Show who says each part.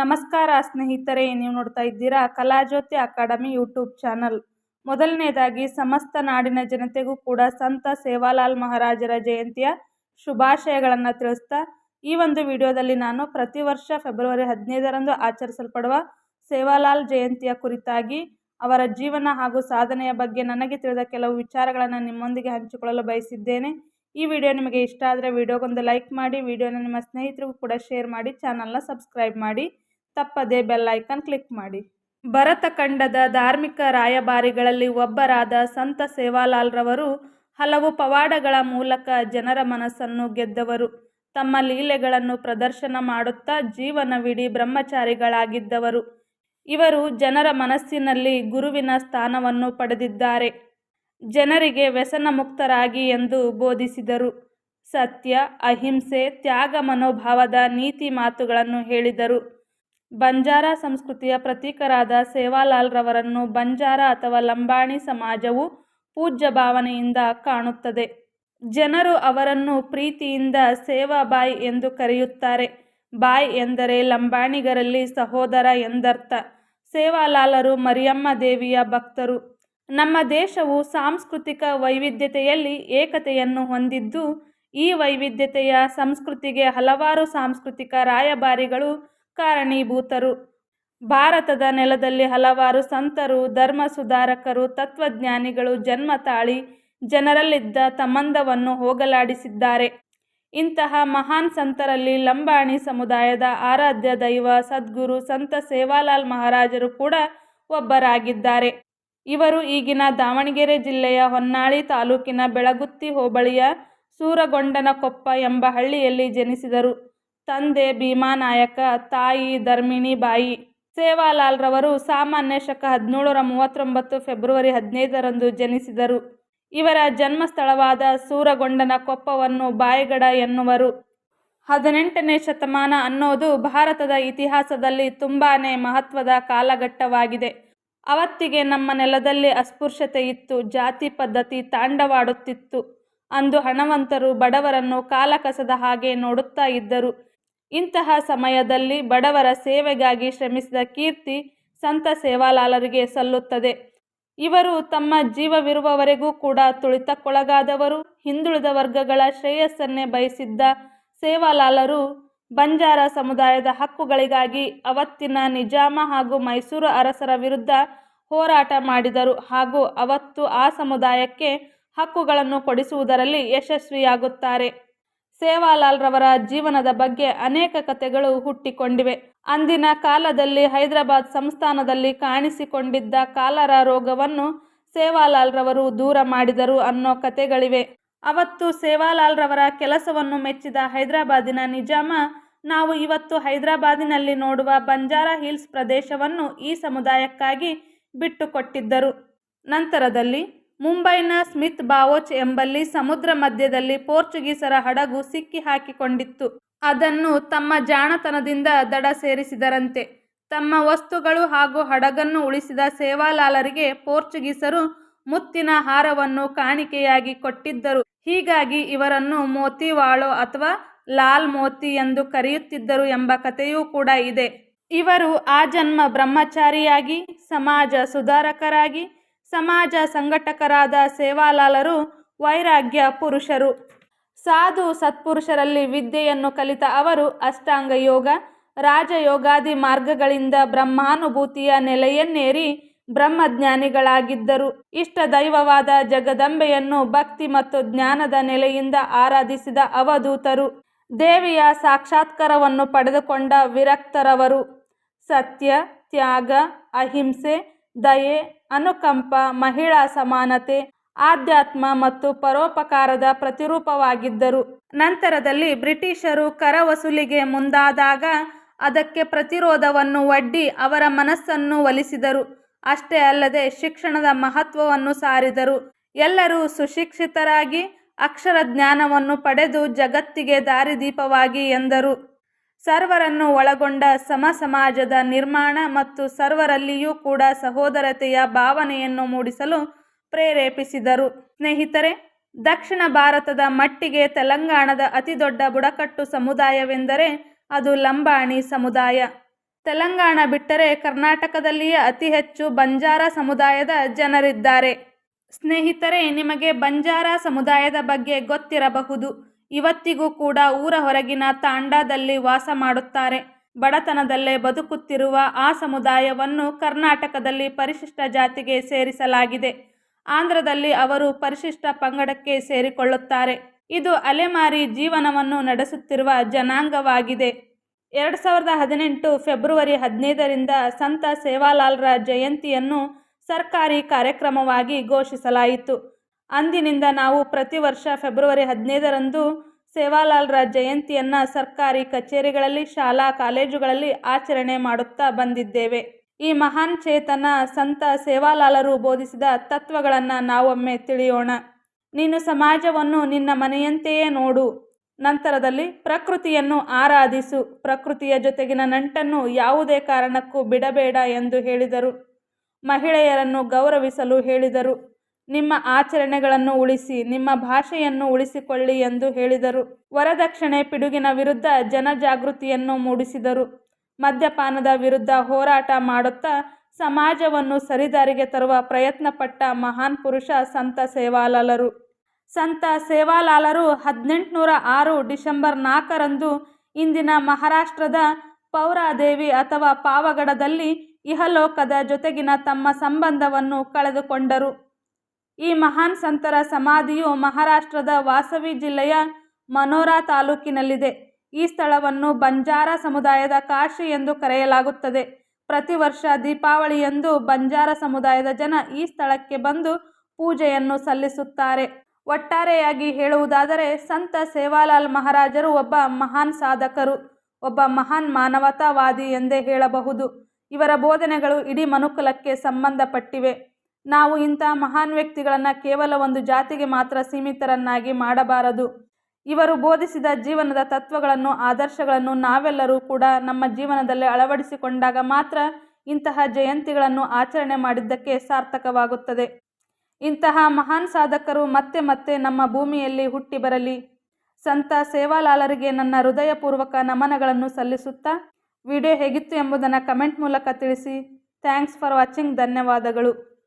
Speaker 1: ನಮಸ್ಕಾರ ಸ್ನೇಹಿತರೆ, ನೀವು ನೋಡ್ತಾ ಇದ್ದೀರಾ ಕಲಾಜ್ಯೋತಿ ಅಕಾಡೆಮಿ ಯೂಟ್ಯೂಬ್ ಚಾನಲ್. ಮೊದಲನೇದಾಗಿ, ಸಮಸ್ತ ನಾಡಿನ ಜನತೆಗೂ ಕೂಡ ಸಂತ ಸೇವಾಲಾಲ್ ಮಹಾರಾಜರ ಜಯಂತಿಯ ಶುಭಾಶಯಗಳನ್ನು ತಿಳಿಸ್ತಾ, ಈ ಒಂದು ವಿಡಿಯೋದಲ್ಲಿ ನಾನು ಪ್ರತಿ ವರ್ಷ ಫೆಬ್ರವರಿ ಹದಿನೈದರಂದು ಆಚರಿಸಲ್ಪಡುವ ಸೇವಾಲಾಲ್ ಜಯಂತಿಯ ಕುರಿತಾಗಿ, ಅವರ ಜೀವನ ಹಾಗೂ ಸಾಧನೆಯ ಬಗ್ಗೆ ನನಗೆ ತಿಳಿದ ಕೆಲವು ವಿಚಾರಗಳನ್ನು ನಿಮ್ಮೊಂದಿಗೆ ಹಂಚಿಕೊಳ್ಳಲು ಬಯಸಿದ್ದೇನೆ. ಈ ವಿಡಿಯೋ ನಿಮಗೆ ಇಷ್ಟ ಆದರೆ ವಿಡಿಯೋಗೊಂದು ಲೈಕ್ ಮಾಡಿ, ವಿಡಿಯೋನ ನಿಮ್ಮ ಸ್ನೇಹಿತರಿಗೂ ಕೂಡ ಶೇರ್ ಮಾಡಿ, ಚಾನಲ್ನ ಸಬ್ಸ್ಕ್ರೈಬ್ ಮಾಡಿ. ತಪ್ಪದೇ ಬೆಲ್ ಐಕನ್ ಕ್ಲಿಕ್ ಮಾಡಿ. ಭರತ ಖಂಡದ ಧಾರ್ಮಿಕ ರಾಯಭಾರಿಗಳಲ್ಲಿ ಒಬ್ಬರಾದ ಸಂತ ಸೇವಾಲಾಲ್ರವರು ಹಲವು ಪವಾಡಗಳ ಮೂಲಕ ಜನರ ಮನಸ್ಸನ್ನು ಗೆದ್ದವರು. ತಮ್ಮ ಲೀಲೆಗಳನ್ನು ಪ್ರದರ್ಶನ ಮಾಡುತ್ತಾ ಜೀವನವಿಡೀ ಬ್ರಹ್ಮಚಾರಿಗಳಾಗಿದ್ದವರು. ಇವರು ಜನರ ಮನಸ್ಸಿನಲ್ಲಿ ಗುರುವಿನ ಸ್ಥಾನವನ್ನು ಪಡೆದಿದ್ದಾರೆ. ಜನರಿಗೆ ವ್ಯಸನ ಮುಕ್ತರಾಗಿ ಎಂದು ಬೋಧಿಸಿದರು. ಸತ್ಯ, ಅಹಿಂಸೆ, ತ್ಯಾಗ ಮನೋಭಾವದ ನೀತಿ ಮಾತುಗಳನ್ನು ಹೇಳಿದರು. ಬಂಜಾರ ಸಂಸ್ಕೃತಿಯ ಪ್ರತೀಕರಾದ ಸೇವಾಲಾಲ್ರವರನ್ನು ಬಂಜಾರ ಅಥವಾ ಲಂಬಾಣಿ ಸಮಾಜವು ಪೂಜ್ಯ ಭಾವನೆಯಿಂದ ಕಾಣುತ್ತದೆ. ಜನರು ಅವರನ್ನು ಪ್ರೀತಿಯಿಂದ ಸೇವಾಬಾಯ್ ಎಂದು ಕರೆಯುತ್ತಾರೆ. ಬಾಯ್ ಎಂದರೆ ಲಂಬಾಣಿಗರಲ್ಲಿ ಸಹೋದರ ಎಂದರ್ಥ. ಸೇವಾಲಾಲರು ಮರಿಯಮ್ಮ ದೇವಿಯ ಭಕ್ತರು. ನಮ್ಮ ದೇಶವು ಸಾಂಸ್ಕೃತಿಕ ವೈವಿಧ್ಯತೆಯಲ್ಲಿ ಏಕತೆಯನ್ನು ಹೊಂದಿದ್ದು, ಈ ವೈವಿಧ್ಯತೆಯ ಸಂಸ್ಕೃತಿಗೆ ಹಲವಾರು ಸಾಂಸ್ಕೃತಿಕ ರಾಯಭಾರಿಗಳು ಕಾರಣೀಭೂತರು. ಭಾರತದ ನೆಲದಲ್ಲಿ ಹಲವಾರು ಸಂತರು, ಧರ್ಮ ಸುಧಾರಕರು, ತತ್ವಜ್ಞಾನಿಗಳು ಜನ್ಮ ತಾಳಿ ಜನರಲ್ಲಿದ್ದ ತಮ್ಮಂದವನ್ನು ಹೋಗಲಾಡಿಸಿದ್ದಾರೆ. ಇಂತಹ ಮಹಾನ್ ಸಂತರಲ್ಲಿ ಲಂಬಾಣಿ ಸಮುದಾಯದ ಆರಾಧ್ಯ ದೈವ, ಸದ್ಗುರು, ಸಂತ ಸೇವಾಲಾಲ್ ಮಹಾರಾಜರು ಕೂಡ ಒಬ್ಬರಾಗಿದ್ದಾರೆ. ಇವರು ಈಗಿನ ದಾವಣಗೆರೆ ಜಿಲ್ಲೆಯ ಹೊನ್ನಾಳಿ ತಾಲೂಕಿನ ಬೆಳಗುತ್ತಿ ಹೋಬಳಿಯ ಸೂರಗೊಂಡನಕೊಪ್ಪ ಎಂಬ ಹಳ್ಳಿಯಲ್ಲಿ ಜನಿಸಿದರು. ತಂದೆ ಭೀಮಾನಾಯಕ ತಾಯಿ, ಧರ್ಮಿಣಿ ಬಾಯಿ ಸೇವಾಲಾಲ್ರವರು ಸಾಮಾನ್ಯ ಶಕ ಹದಿನೇಳರ ಮೂವತ್ತೊಂಬತ್ತು ಫೆಬ್ರವರಿ ಹದಿನೈದರಂದು ಜನಿಸಿದರು. ಇವರ ಜನ್ಮಸ್ಥಳವಾದ ಸೂರಗೊಂಡನಕೊಪ್ಪವನ್ನು ಬಾಯಿಗಡ ಎನ್ನುವರು. ಹದಿನೆಂಟನೇ ಶತಮಾನ ಅನ್ನೋದು ಭಾರತದ ಇತಿಹಾಸದಲ್ಲಿ ತುಂಬಾ ಮಹತ್ವದ ಕಾಲಘಟ್ಟವಾಗಿದೆ. ಅವತ್ತಿಗೆ ನಮ್ಮ ನೆಲದಲ್ಲಿ ಅಸ್ಪೃಶ್ಯತೆ ಇತ್ತು, ಜಾತಿ ಪದ್ಧತಿ ತಾಂಡವಾಡುತ್ತಿತ್ತು. ಅಂದು ಹಣವಂತರು ಬಡವರನ್ನು ಕಾಲಕಸದ ಹಾಗೆ ನೋಡುತ್ತಾ ಇದ್ದರು. ಇಂತಹ ಸಮಯದಲ್ಲಿ ಬಡವರ ಸೇವೆಗಾಗಿ ಶ್ರಮಿಸಿದ ಕೀರ್ತಿ ಸಂತ ಸೇವಾಲಾಲರಿಗೆ ಸಲ್ಲುತ್ತದೆ. ಇವರು ತಮ್ಮ ಜೀವವಿರುವವರೆಗೂ ಕೂಡ ತುಳಿತಕ್ಕೊಳಗಾದವರು, ಹಿಂದುಳಿದ ವರ್ಗಗಳ ಶ್ರೇಯಸ್ಸನ್ನೇ ಬಯಸಿದ್ದ ಸೇವಾಲಾಲರು ಬಂಜಾರ ಸಮುದಾಯದ ಹಕ್ಕುಗಳಿಗಾಗಿ ಅವತ್ತಿನ ನಿಜಾಮ ಹಾಗೂ ಮೈಸೂರು ಅರಸರ ವಿರುದ್ಧ ಹೋರಾಟ ಮಾಡಿದರು ಹಾಗೂ ಅವತ್ತು ಆ ಸಮುದಾಯಕ್ಕೆ ಹಕ್ಕುಗಳನ್ನು ಕೊಡಿಸುವುದರಲ್ಲಿ ಯಶಸ್ವಿಯಾಗುತ್ತಾರೆ. ಸೇವಾಲಾಲ್ರವರ ಜೀವನದ ಬಗ್ಗೆ ಅನೇಕ ಕಥೆಗಳು ಹುಟ್ಟಿಕೊಂಡಿವೆ. ಅಂದಿನ ಕಾಲದಲ್ಲಿ ಹೈದರಾಬಾದ್ ಸಂಸ್ಥಾನದಲ್ಲಿ ಕಾಣಿಸಿಕೊಂಡಿದ್ದ ಕಾಲರ ರೋಗವನ್ನು ಸೇವಾಲಾಲ್ರವರು ದೂರ ಮಾಡಿದರು ಅನ್ನೋ ಕಥೆಗಳಿವೆ ಅವತ್ತು ಸೇವಾಲಾಲ್ರವರ ಕೆಲಸವನ್ನು ಮೆಚ್ಚಿದ ಹೈದರಾಬಾದಿನ ನಿಜಾಮ, ನಾವು ಇವತ್ತು ಹೈದರಾಬಾದಿನಲ್ಲಿ ನೋಡುವ ಬಂಜಾರ ಹಿಲ್ಸ್ ಪ್ರದೇಶವನ್ನು ಈ ಸಮುದಾಯಕ್ಕಾಗಿ ಬಿಟ್ಟುಕೊಟ್ಟಿದ್ದರು. ನಂತರದಲ್ಲಿ ಮುಂಬೈನ ಸ್ಮಿತ್ ಬಾವೋಚ್ ಎಂಬಲ್ಲಿ ಸಮುದ್ರ ಮಧ್ಯದಲ್ಲಿ ಪೋರ್ಚುಗೀಸರ ಹಡಗು ಸಿಕ್ಕಿ ಹಾಕಿಕೊಂಡಿತ್ತು. ಅದನ್ನು ತಮ್ಮ ಜಾಣತನದಿಂದ ದಡ ಸೇರಿಸಿದರಂತೆ. ತಮ್ಮ ವಸ್ತುಗಳು ಹಾಗೂ ಹಡಗನ್ನು ಉಳಿಸಿದ ಸೇವಾಲಾಲರಿಗೆ ಪೋರ್ಚುಗೀಸರು ಮುತ್ತಿನ ಹಾರವನ್ನು ಕಾಣಿಕೆಯಾಗಿ ಕೊಟ್ಟಿದ್ದರು. ಹೀಗಾಗಿ ಇವರನ್ನು ಮೋತಿವಾಳೋ ಅಥವಾ ಲಾಲ್ ಮೋತಿ ಎಂದು ಕರೆಯುತ್ತಿದ್ದರು ಎಂಬ ಕಥೆಯೂ ಕೂಡ ಇದೆ. ಇವರು ಆ ಜನ್ಮ ಬ್ರಹ್ಮಚಾರಿಯಾಗಿ, ಸಮಾಜ ಸುಧಾರಕರಾಗಿ ಸಮಾಜ ಸಂಘಟಕರಾದ ಸೇವಾಲಾಲರು, ವೈರಾಗ್ಯ ಪುರುಷರು. ಸಾಧು ಸತ್ಪುರುಷರಲ್ಲಿ ವಿದ್ಯೆಯನ್ನು ಕಲಿತ ಅವರು ಅಷ್ಟಾಂಗ ಯೋಗ, ರಾಜಯೋಗಾದಿ ಮಾರ್ಗಗಳಿಂದ ಬ್ರಹ್ಮಾನುಭೂತಿಯ ನೆಲೆಯನ್ನೇರಿ ಬ್ರಹ್ಮಜ್ಞಾನಿಗಳಾಗಿದ್ದರು. ಇಷ್ಟ ದೈವವಾದ ಜಗದಂಬೆಯನ್ನು ಭಕ್ತಿ ಮತ್ತು ಜ್ಞಾನದ ನೆಲೆಯಿಂದ ಆರಾಧಿಸಿದ ಅವಧೂತರು. ದೇವಿಯ ಸಾಕ್ಷಾತ್ಕಾರವನ್ನು ಪಡೆದುಕೊಂಡ ವಿರಕ್ತರವರು. ಸತ್ಯ, ತ್ಯಾಗ, ಅಹಿಂಸೆ ದಯೆ, ಅನುಕಂಪ, ಮಹಿಳಾ ಸಮಾನತೆ, ಆಧ್ಯಾತ್ಮ ಮತ್ತು ಪರೋಪಕಾರದ ಪ್ರತಿರೂಪವಾಗಿದ್ದರು. ನಂತರದಲ್ಲಿ ಬ್ರಿಟಿಷರು ಕರ ವಸೂಲಿಗೆ ಮುಂದಾದಾಗ ಅದಕ್ಕೆ ಪ್ರತಿರೋಧವನ್ನು ಒಡ್ಡಿ ಅವರ ಮನಸ್ಸನ್ನು ಒಲಿಸಿದರು. ಅಷ್ಟೇ ಅಲ್ಲದೆ ಶಿಕ್ಷಣದ ಮಹತ್ವವನ್ನು ಸಾರಿದರು. ಎಲ್ಲರೂ ಸುಶಿಕ್ಷಿತರಾಗಿ ಅಕ್ಷರ ಜ್ಞಾನವನ್ನು ಪಡೆದು ಜಗತ್ತಿಗೆ ದಾರಿದೀಪವಾಗಿ ಎಂದರು. ಸರ್ವರನ್ನು ಒಳಗೊಂಡ ಸಮ ಸಮಾಜದ ನಿರ್ಮಾಣ ಮತ್ತು ಸರ್ವರಲ್ಲಿಯೂ ಕೂಡ ಸಹೋದರತೆಯ ಭಾವನೆಯನ್ನು ಮೂಡಿಸಲು ಪ್ರೇರೇಪಿಸಿದರು. ಸ್ನೇಹಿತರೆ, ದಕ್ಷಿಣ ಭಾರತದ ಮಟ್ಟಿಗೆ ತೆಲಂಗಾಣದ ಅತಿದೊಡ್ಡ ಬುಡಕಟ್ಟು ಸಮುದಾಯವೆಂದರೆ ಅದು ಲಂಬಾಣಿ ಸಮುದಾಯ. ತೆಲಂಗಾಣ ಬಿಟ್ಟರೆ ಕರ್ನಾಟಕದಲ್ಲಿಯೇ ಅತಿ ಹೆಚ್ಚು ಬಂಜಾರ ಸಮುದಾಯದ ಜನರಿದ್ದಾರೆ. ಸ್ನೇಹಿತರೆ, ನಿಮಗೆ ಬಂಜಾರ ಸಮುದಾಯದ ಬಗ್ಗೆ ಗೊತ್ತಿರಬಹುದು. ಇವತ್ತಿಗೂ ಕೂಡ ಊರ ಹೊರಗಿನ ತಾಂಡಾದಲ್ಲಿ ವಾಸ ಮಾಡುತ್ತಾರೆ. ಬಡತನದಲ್ಲೇ ಬದುಕುತ್ತಿರುವ ಆ ಸಮುದಾಯವನ್ನು ಕರ್ನಾಟಕದಲ್ಲಿ ಪರಿಶಿಷ್ಟ ಜಾತಿಗೆ ಸೇರಿಸಲಾಗಿದೆ. ಆಂಧ್ರದಲ್ಲಿ ಅವರು ಪರಿಶಿಷ್ಟ ಪಂಗಡಕ್ಕೆ ಸೇರಿಕೊಳ್ಳುತ್ತಾರೆ. ಇದು ಅಲೆಮಾರಿ ಜೀವನವನ್ನು ನಡೆಸುತ್ತಿರುವ ಜನಾಂಗವಾಗಿದೆ. ಎರಡು ಸಾವಿರದ ಹದಿನೆಂಟು ಫೆಬ್ರವರಿ ಹದಿನೈದರಿಂದ ಸಂತ ಸೇವಾಲಾಲ್ರ ಜಯಂತಿಯನ್ನು ಸರ್ಕಾರಿ ಕಾರ್ಯಕ್ರಮವಾಗಿ ಘೋಷಿಸಲಾಯಿತು. ಅಂದಿನಿಂದ ನಾವು ಪ್ರತಿ ವರ್ಷ ಫೆಬ್ರವರಿ ಹದಿನೈದರಂದು ಸೇವಾಲಾಲ್ರ ಜಯಂತಿಯನ್ನು ಸರ್ಕಾರಿ ಕಚೇರಿಗಳಲ್ಲಿ, ಶಾಲಾ ಕಾಲೇಜುಗಳಲ್ಲಿ ಆಚರಣೆ ಮಾಡುತ್ತಾ ಬಂದಿದ್ದೇವೆ. ಈ ಮಹಾನ್ ಚೇತನ ಸಂತ ಸೇವಾಲಾಲರು ಬೋಧಿಸಿದ ತತ್ವಗಳನ್ನು ನಾವೊಮ್ಮೆ ತಿಳಿಯೋಣ. ನೀನು ಸಮಾಜವನ್ನು ನಿನ್ನ ಮನೆಯಂತೆಯೇ ನೋಡು. ನಂತರದಲ್ಲಿ ಪ್ರಕೃತಿಯನ್ನು ಆರಾಧಿಸು. ಪ್ರಕೃತಿಯ ಜೊತೆಗಿನ ನಂಟನ್ನು ಯಾವುದೇ ಕಾರಣಕ್ಕೂ ಬಿಡಬೇಡ ಎಂದು ಹೇಳಿದರು. ಮಹಿಳೆಯರನ್ನು ಗೌರವಿಸಲು ಹೇಳಿದರು. ನಿಮ್ಮ ಆಚರಣೆಗಳನ್ನು ಉಳಿಸಿ, ನಿಮ್ಮ ಭಾಷೆಯನ್ನು ಉಳಿಸಿಕೊಳ್ಳಿ ಎಂದು ಹೇಳಿದರು. ವರದಕ್ಷಿಣೆ ಪಿಡುಗಿನ ವಿರುದ್ಧ ಜನಜಾಗೃತಿಯನ್ನು ಮೂಡಿಸಿದರು. ಮದ್ಯಪಾನದ ವಿರುದ್ಧ ಹೋರಾಟ ಮಾಡುತ್ತಾ ಸಮಾಜವನ್ನು ಸರಿದಾರಿಗೆ ತರುವ ಪ್ರಯತ್ನಪಟ್ಟ ಮಹಾನ್ ಪುರುಷ ಸಂತ ಸೇವಾಲಾಲರು. ಸಂತ ಸೇವಾಲಾಲರು ಹದಿನೆಂಟುನೂರ ಆರು ಡಿಸೆಂಬರ್ ನಾಲ್ಕರಂದು ಇಂದಿನ ಮಹಾರಾಷ್ಟ್ರದ ಪೌರಾದೇವಿ ಅಥವಾ ಪಾವಗಡದಲ್ಲಿ ಇಹಲೋಕದ ಜೊತೆಗಿನ ತಮ್ಮ ಸಂಬಂಧವನ್ನು ಕಳೆದುಕೊಂಡರು. ಈ ಮಹಾನ್ ಸಂತರ ಸಮಾಧಿಯು ಮಹಾರಾಷ್ಟ್ರದ ವಾಸವಿ ಜಿಲ್ಲೆಯ ಮನೋರಾ ತಾಲೂಕಿನಲ್ಲಿದೆ. ಈ ಸ್ಥಳವನ್ನು ಬಂಜಾರ ಸಮುದಾಯದ ಕಾಶಿ ಎಂದು ಕರೆಯಲಾಗುತ್ತದೆ. ಪ್ರತಿ ವರ್ಷ ದೀಪಾವಳಿಯಂದು ಬಂಜಾರ ಸಮುದಾಯದ ಜನ ಈ ಸ್ಥಳಕ್ಕೆ ಬಂದು ಪೂಜೆಯನ್ನು ಸಲ್ಲಿಸುತ್ತಾರೆ. ಒಟ್ಟಾರೆಯಾಗಿ ಹೇಳುವುದಾದರೆ, ಸಂತ ಸೇವಾಲಾಲ್ ಮಹಾರಾಜರು ಒಬ್ಬ ಮಹಾನ್ ಸಾಧಕರು, ಒಬ್ಬ ಮಹಾನ್ ಮಾನವತಾವಾದಿ ಎಂದೇ ಹೇಳಬಹುದು. ಇವರ ಬೋಧನೆಗಳು ಇಡೀ ಮನುಕುಲಕ್ಕೆ ಸಂಬಂಧಪಟ್ಟಿವೆ. ನಾವು ಇಂಥ ಮಹಾನ್ ವ್ಯಕ್ತಿಗಳನ್ನು ಕೇವಲ ಒಂದು ಜಾತಿಗೆ ಮಾತ್ರ ಸೀಮಿತರನ್ನಾಗಿ ಮಾಡಬಾರದು. ಇವರು ಬೋಧಿಸಿದ ಜೀವನದ ತತ್ವಗಳನ್ನು, ಆದರ್ಶಗಳನ್ನು ನಾವೆಲ್ಲರೂ ಕೂಡ ನಮ್ಮ ಜೀವನದಲ್ಲಿ ಅಳವಡಿಸಿಕೊಂಡಾಗ ಮಾತ್ರ ಇಂತಹ ಜಯಂತಿಗಳನ್ನು ಆಚರಣೆ ಮಾಡಿದ್ದಕ್ಕೆ ಸಾರ್ಥಕವಾಗುತ್ತದೆ. ಇಂತಹ ಮಹಾನ್ ಸಾಧಕರು ಮತ್ತೆ ಮತ್ತೆ ನಮ್ಮ ಭೂಮಿಯಲ್ಲಿ ಹುಟ್ಟಿ ಬರಲಿ. ಸಂತ ಸೇವಾಲಾಲರಿಗೆ ನನ್ನ ಹೃದಯಪೂರ್ವಕ ನಮನಗಳನ್ನು ಸಲ್ಲಿಸುತ್ತಾ, ವಿಡಿಯೋ ಹೇಗಿತ್ತು ಎಂಬುದನ್ನು ಕಮೆಂಟ್ ಮೂಲಕ ತಿಳಿಸಿ. Thanks for watching. ಧನ್ಯವಾದಗಳು.